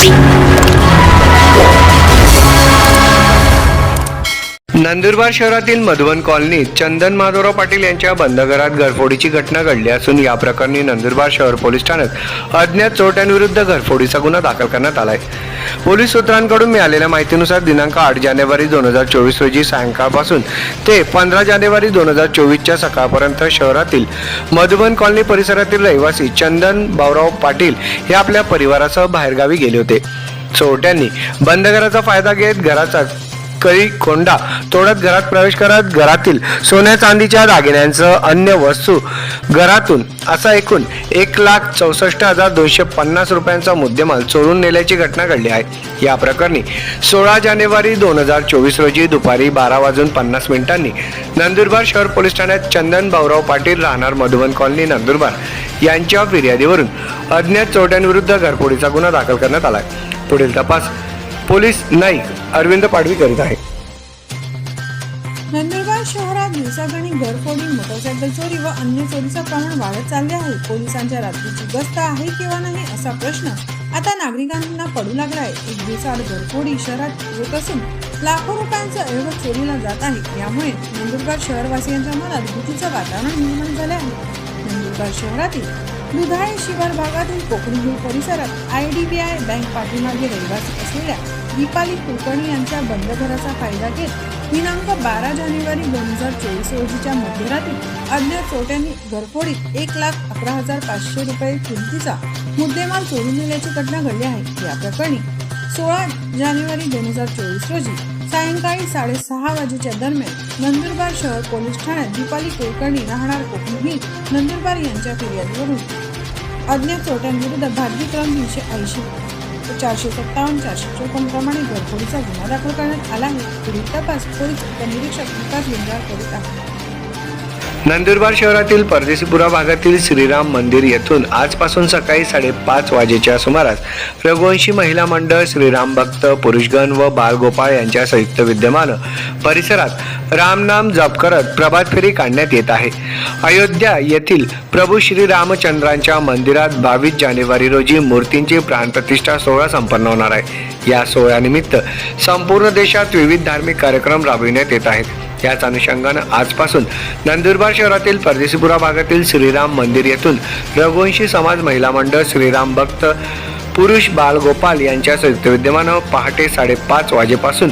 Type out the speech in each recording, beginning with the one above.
Thank you. Nandurbar शहरातील मधुबन कॉलनीत चंदन माधवराव पाटील यांच्या बंद घरात घरफोडीची घटना घडली असून या प्रकरणी नंदुरबार शहर पोलीस ठाण्यात अज्ञात चोरट्यांविरुद्ध घरफोडीचा गुन्हा दाखल करण्यात आलाय. पोलीस सूत्रांकडून मिळालेल्या माहितीनुसार दिनांक आठ जानेवारी दोन हजार चोवीस रोजी सायंकाळपासून ते पंधरा जानेवारी दोन हजार चोवीसच्या सकाळपर्यंत शहरातील मधुबन कॉलनी परिसरातील रहिवासी चंदन भाऊराव पाटील हे आपल्या परिवारासह बाहेरगावी गेले होते. चोरट्यांनी बंद घराचा फायदा घेत घराचा कळी कोंडा. तोडत घरात प्रवेश करत घरातील सोन्या चांदीच्या दागिन्यांसह अन्य वस्तू घरातून. असा एकूण एक लाख चौसष्ट हजार दोनशे पन्नास रुपयांचा मुद्देमाल चोरून नेल्याची घटना घडली आहे. या प्रकरणी सोळा जानेवारी दोन हजार चोवीस रोजी दुपारी बारा वाजून पन्नास मिनिटांनी नंदुरबार शहर पोलीस ठाण्यात चंदन भाऊराव पाटील राहणार मधुबन कॉलनी नंदुरबार यांच्या फिर्यादीवरून अज्ञात चोरट्यांविरुद्ध घरफोडीचा गुन्हा दाखल करण्यात आला पुढील तपास पोलीस नाईक अरविंद पाडवी करीत आहे नंदुरबार शहरात दिवसागणी घरफोडी मोटरसायकल चोरी व अन्य चोरीचं प्रमाण वाढत चालले आहे. पोलिसांच्या रात्रीची गस्त आहे किंवा नाही असा प्रश्न आता नागरिकांना पडू लागला आहे एक दिवसाआड घरफोडी शहरात होत असून लाखो रुपयांचं ऐवज चोरीला जात आहे. यामुळे नंदुरबार शहरवासियांच्या मनात भीतीचं वातावरण निर्माण झाले आहे. नंदुरबार शहरातील दुधाळे शिवार भागातील कोकणी हिल परिसरात I D B I bank पाठीमागे रहिवासी असलेल्या दीपाली कुलकर्णी यांच्या बंद घराचा फायदा घेत दिनांक बारा जानेवारी दोन हजार चोवीस रोजीच्या मध्यरात्री अज्ञात चोट्यांनी घरफोडीत एक लाख अकरा हजार पाचशे रुपये किमतीचा मुद्देमाल चोरून नेल्याची घटना घडली आहे. या प्रकरणी सोळा जानेवारी दोन हजार चोवीस रोजी सायंकाळी साडेसहा वाजेच्या दरम्यान नंदुरबार शहर पोलीस ठाण्यात दीपाली कुलकर्णी राहणार कोकणी नंदुरबार यांच्या फिर्यादीवरून अज्ञात चोट्यांविरुद्ध भारतीय क्रम तीनशे ऐंशी चारशे सत्तावन्न चारशे चोपन्न प्रमाणे घरफोडीचा गुन्हा दाखल करण्यात आला आहे. पुढील तपास पोलीस उपनिरीक्षक विकास लिंगार करीत आहेत. नंदुरबार शहरातील परदेशीपुरा भागातील श्रीराम मंदिर येथून आजपासून सकाळी साडेपाच वाजेच्या सुमारास रघुवंशी महिला मंडळ श्रीराम भक्त पुरुषगण व बाळगोपाळ यांच्या संयुक्त विद्यमानं परिसरात रामनाम जप करत प्रभात फेरी काढण्यात येत आहे. अयोध्या येथील प्रभू श्री रामचंद्रांच्या मंदिरात बावीस जानेवारी रोजी मूर्तींची प्राणप्रतिष्ठा सोहळा संपन्न होणार आहे. या सोहळ्यानिमित्त संपूर्ण देशात विविध धार्मिक कार्यक्रम राबविण्यात येत आहेत. याच अनुषंगानं आजपासून नंदुरबार शहरातील परदेशीपुरा भागातील श्रीराम मंदिर येथून रघुवंशी समाज महिला मंडळ श्रीराम भक्त पुरुष बालगोपाल यांच्या संयुक्त विद्यमानं पहाटे साडेपाच वाजेपासून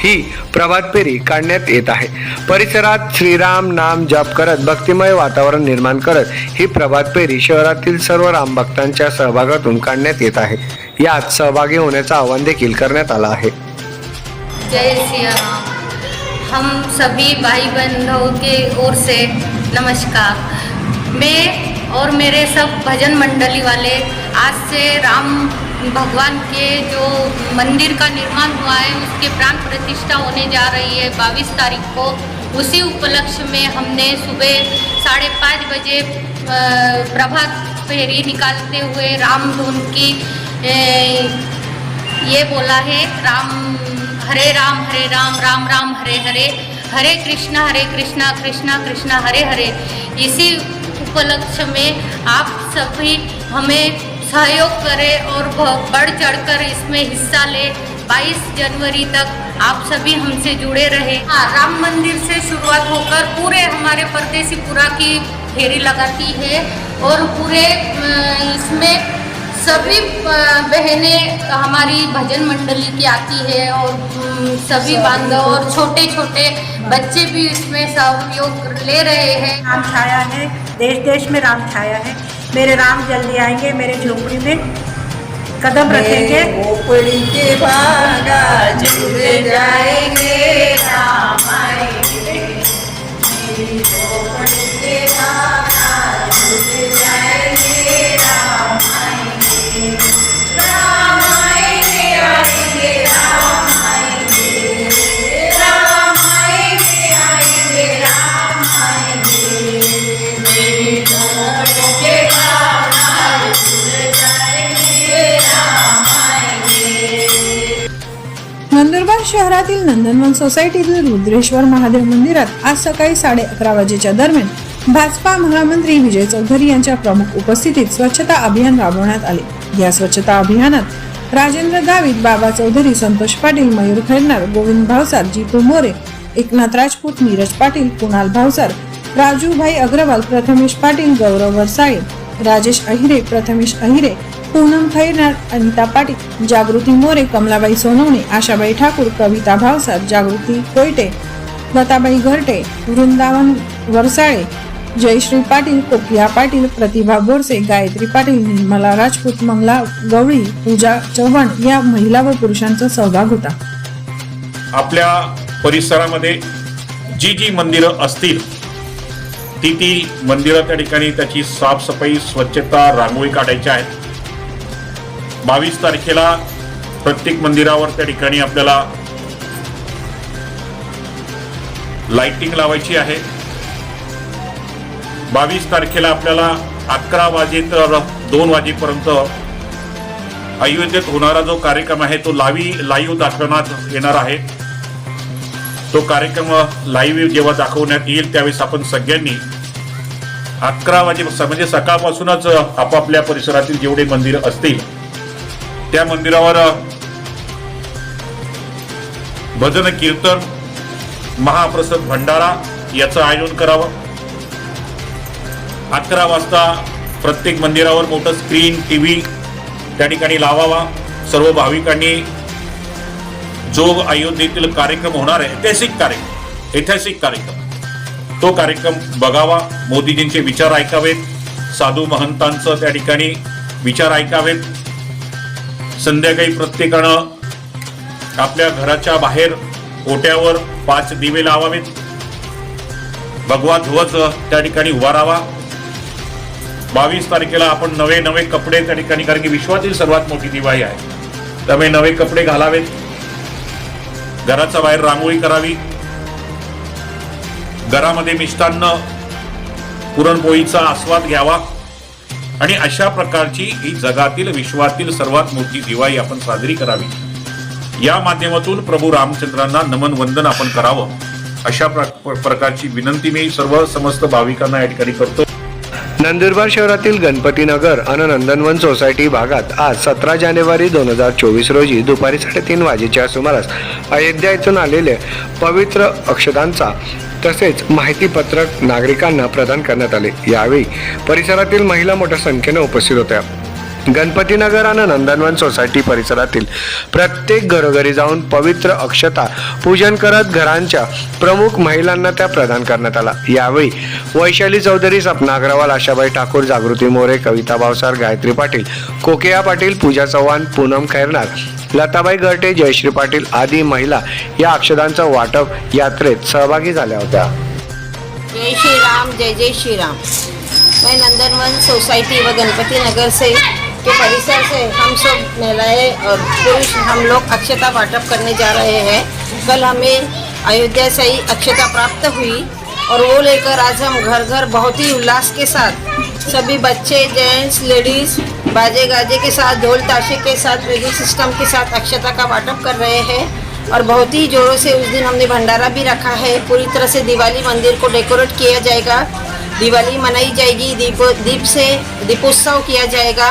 ही प्रभात फेरी काढण्यात येत आहे. परिसरात श्रीराम नाम जप करत भक्तिमय वातावरण निर्माण करत ही प्रभात फेरी शहरातील सर्व राम भक्तांच्या सहभागातून काढण्यात येत आहे. यात सहभागी होण्याचं आवाहन देखील करण्यात आलं आहे. जय श्रीराम. हम सभी भाई बंधुओं के ओर से नमस्कार। मैं और मेरे सब भजन मंडली वाले आज से राम भगवान के जो मंदिर का निर्माण हुआ है उसके प्राण प्रतिष्ठा होने जा रही है बाईस तारीख को। उसी उपलक्ष्य में हमने सुबह साढ़े पाँच बजे प्रभात फेरी निकालते हुए राम धुन की अ, ये बोला है राम हरे राम हरे राम राम राम, हरे हरे। हरे कृष्णा हरे कृष्णा कृष्णा कृष्णा, हरे हरे। इसी उपलक्ष्य में आप सभी हमें सहयोग करें और बढ़ चढ़कर इसमें हिस्सा ले। 22 जनवरी तक आप सभी हमसे जुड़े रहे। हाँ राम मंदिर से शुरुआत होकर पूरे हमारे परदेसीपुरा की फेरी लगाती है और पूरे इसमें सभी बहनें हमारी भजन मंडली की आती है और सभी बांधव और छोटे छोटे बच्चे भी इसमें सहयोग ले रहे हैं। राम छाया है देश देश में राम छाया है। मेरे राम जल्दी आएँगे मेरे झोपड़ी में। कदम रखेंगे। जाएँगे। शहरातील नंदनवन सोसायटीतील रुद्रेश्वर महादेव मंदिरात आज सकाळी साडे अकरा वाजेच्या दरम्यान भाजपा महामंत्री विजय चौधरी यांच्या प्रमुख उपस्थितीत स्वच्छता अभियान राबवण्यात आले. या स्वच्छता अभियानात राजेंद्र गावित बाबा चौधरी संतोष पाटील मयूर खैरनार गोविंद भावसार जीतू मोरे एकनाथ राजपूत नीरज पाटील कुणाल भावसार राजूभाई अग्रवाल प्रथमेश पाटील गौरव वरसाळे राजेश अहिरे प्रथमेश अहिरे पूनम खैरनार अनिता पाटील जागृती मोरे कमलाबाई सोनवणे आशाबाई ठाकूर कविता भावसार जागृती कोयटे लताबाई घरटे वृंदावन वरसाळे जयश्री पाटील कोकिया पाटील प्रतिभा बोरसे गायत्री पाटील निर्मला राजपूत मंगला गवळी पूजा चव्हाण या महिला व पुरुषांचा सहभाग होता. आपल्या परिसरामध्ये जी जी मंदिरं असतील ती ती मंदिरं त्या ठिकाणी त्याची साफसफाई स्वच्छता रांगोळी काढायच्या आहेत. बावीस तारखेला प्रत्येक मंदिरावर त्या ठिकाणी आपल्याला लाइटिंग लावायची आहे. बावीस तारखेला आपल्याला अकरा वाजे तर दोन वाजेपर्यंत अयोध्येत होणारा जो कार्यक्रम आहे तो लावी लाईव्ह दाखवण्यात येणार आहे. तो कार्यक्रम लाईव्ह जेव्हा दाखवण्यात येईल त्यावेळेस आपण सगळ्यांनी अकरा वाजे म्हणजे सकाळपासूनच आपापल्या परिसरातील जेवढे मंदिर असतील त्या मंदिरावर भजन कीर्तन महाप्रसाद भंडारा याचं आयोजन करावं. अकरा वाजता प्रत्येक मंदिरावर मोठं स्क्रीन टी व्ही त्या ठिकाणी लावावा. सर्व भाविकांनी जो अयोध्येतील कार्यक्रम होणार आहे ऐतिहासिक कार्यक्रम ऐतिहासिक कार्यक्रम तो कार्यक्रम बघावा. मोदीजींचे विचार ऐकावेत. साधू महंतांचं त्या ठिकाणी विचार ऐकावेत. संध्याकाळी प्रत्येकानं आपल्या घराच्या बाहेर ओट्यावर पाच दिवे लावावेत. भगवा ध्वज त्या ठिकाणी उभारावा बावीस तारखेला आपण नवे नवे कपडे त्या ठिकाणी कारण की विश्वातील सर्वात मोठी दिवाळी आहे. त्यामुळे नवे कपडे घालावेत. घराच्या बाहेर रांगोळी करावी. घरामध्ये मिष्टान्न पुरणपोळीचा आस्वाद घ्यावा. आणि अशा प्रकारची ही जगातील विश्वातील सर्वात मोठी दिवाळी आपण साजरी करावी. या माध्यमातून प्रभू रामचंद्रांना नमन वंदन आपण करावं. अशा प्र- प्रकारची विनंती मी सर्व समस्त भाविकांना या ठिकाणी करतो. नंदुरबार शहरातील गणपतीनगर अन नंदनवन सोसायटी भागात आज सतरा जानेवारी दोन हजार चोवीस रोजी दुपारी साडेतीन वाजेच्या सुमारास अयोध्या येथून आलेले पवित्र अक्षदांचा तसेच माहितीपत्रक नागरिकांना प्रदान करण्यात आले. यावेळी परिसरातील महिला मोठ्या संख्येने उपस्थित होत्या. गणपतीनगर आणि नंदनवन सोसायटी परिसरातील प्रत्येक घरोघरी जाऊन पवित्र अक्षता पूजन करत घरांच्या प्रमुख महिलांना त्या प्रदान करण्यात आला. यावेळी वैशाली चौधरी सपना अग्रवाल आशाबाई ठाकूर जागृती मोरे कविता भावसार गायत्री पाटील कोकेया पाटील पूजा चव्हाण पूनम खैरनार लताबाई गर्टे जयश्री पाटील आदी महिला या अक्षदांचं वाटप यात्रेत सहभागी झाल्या होत्या. जय श्री राम जय जय श्री राम मैं नंदनवन सोसाइटी व गणपति नगर से के परिसर से हम सब महिलाएँ और पुरुष हम लोग अक्षता वाटप करने जा रहे हैं। कल हमें अयोध्या से ही अक्षता प्राप्त हुई और वो लेकर आज हम घर घर बहुत ही उल्लास के साथ सभी बच्चे, जेंट्स, लेडीज़ बाजे गाजे के साथ ढोल ताशे के साथ, म्यूज़िक सिस्टम के साथ अक्षता का वाटप कर रहे हैं और बहुत ही जोरों से उस दिन हमने भंडारा भी रखा है। पूरी तरह से दिवाली मंदिर को डेकोरेट किया जाएगा। दिवाली मनाई जाएगी, दीप दीप से दीपोत्सव किया जाएगा।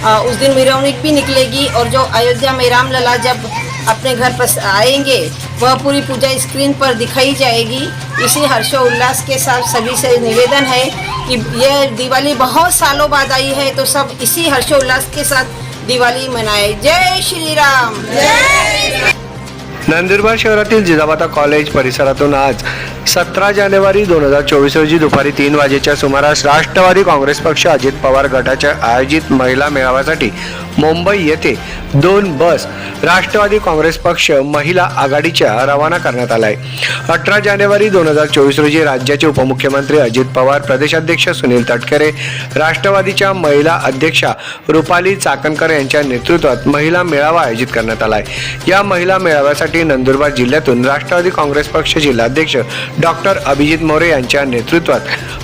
उस दिन मिरौनिक भी निकलेगी और जो अयोध्या में राम लला जब अपने घर पर आएँगे, वह पूरी पूजा स्क्रीन पर दिखाई जाएगी। इसी हर्षोल्लास के साथ सभी से निवेदन है कि यह दिवाली बहुत सालों बाद आई है तो सब इसी हर्षोल्लास के साथ दिवाली मनाए। जय श्री राम नंदुरबार शहरातील जिजाबाता कॉलेज परिसरातून आज सतरा जानेवारी दोन हजार चोवीस रोजी दुपारी तीन वाजेच्या सुमारास राष्ट्रवादी काँग्रेस पक्ष अजित पवार गटाच्या आयोजित महिला मेळाव्यासाठी मुंबई येथे दोन बस राष्ट्रवादी काँग्रेस पक्ष महिला आघाडीच्या रवाना करण्यात आलाय. अठरा जानेवारी दोन हजार चोवीस रोजी राज्याचे उपमुख्यमंत्री अजित पवार प्रदेशाध्यक्ष सुनील तटकरे राष्ट्रवादीच्या महिला अध्यक्षा रुपाली चाकणकर यांच्या नेतृत्वात महिला मेळावा आयोजित करण्यात आलाय. या महिला मेळाव्यासाठी नंदुरबार जिल्ह्यातून राष्ट्रवादी काँग्रेस पक्ष जिल्हाध्यक्ष डॉक्टर अभिजित मोरे यांच्या नेतृत्वात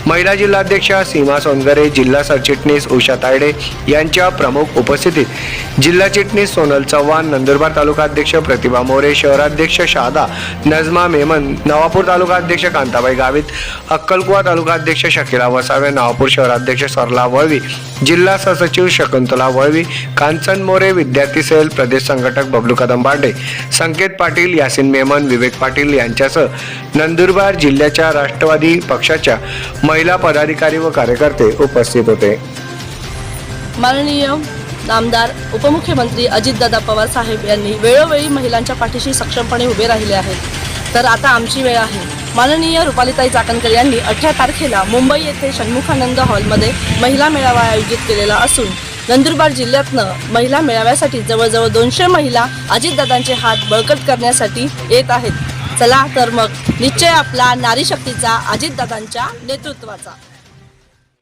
महिला जिल्हाध्यक्षा सीमा सोनगरे जिल्हा सरचिटणीस उषा तायडे यांच्या प्रमुख उपस्थितीत जिल्हा चिटणीस सोनल चव्हाण नंदुरबार तालुकाध्यक्ष प्रतिभा मोरे शहराध्यक्ष शादा नजमा मेमन नवापूर तालुकाध्यक्ष कांताबाई गावित अक्कलकुवा तालुकाध्यक्ष शकिला वसावे नवापूर शहराध्यक्ष सरला वळवी जिल्हा सहसचिव शकुंतला वळवी कांचन मोरे विद्यार्थी सेल प्रदेश संघटक बबलू कदम बांडे संकेत पाटील यासिन मेमन विवेक पाटील यांच्यासह नंदुरबार जिल्ह्याच्या राष्ट्रवादी पक्षाच्या महिला पदाधिकारी व कार्यकर्ते उपस्थित होते. माननीय नामदार उपमुख्यमंत्री अजितदादा पवार साहेब यांनी वेळोवेळी महिलांच्या पाठीशी सक्षमपणे उभे राहिले आहेत. तर आता आमची वेळ आहे. माननीय रुपालीताई चाकणकर यांनी अठरा तारखेला मुंबई येथे षण्मुखानंद हॉलमध्ये महिला मेळावा आयोजित केलेला असून नंदुरबार जिल्ह्यातनं महिला मेळाव्यासाठी जवळजवळ दोनशे महिला अजितदादांचे हात बळकट करण्यासाठी येत आहेत. चला तर मग निश्चय आपला नारी शक्तीचा अजितदादांच्या नेतृत्वाचा.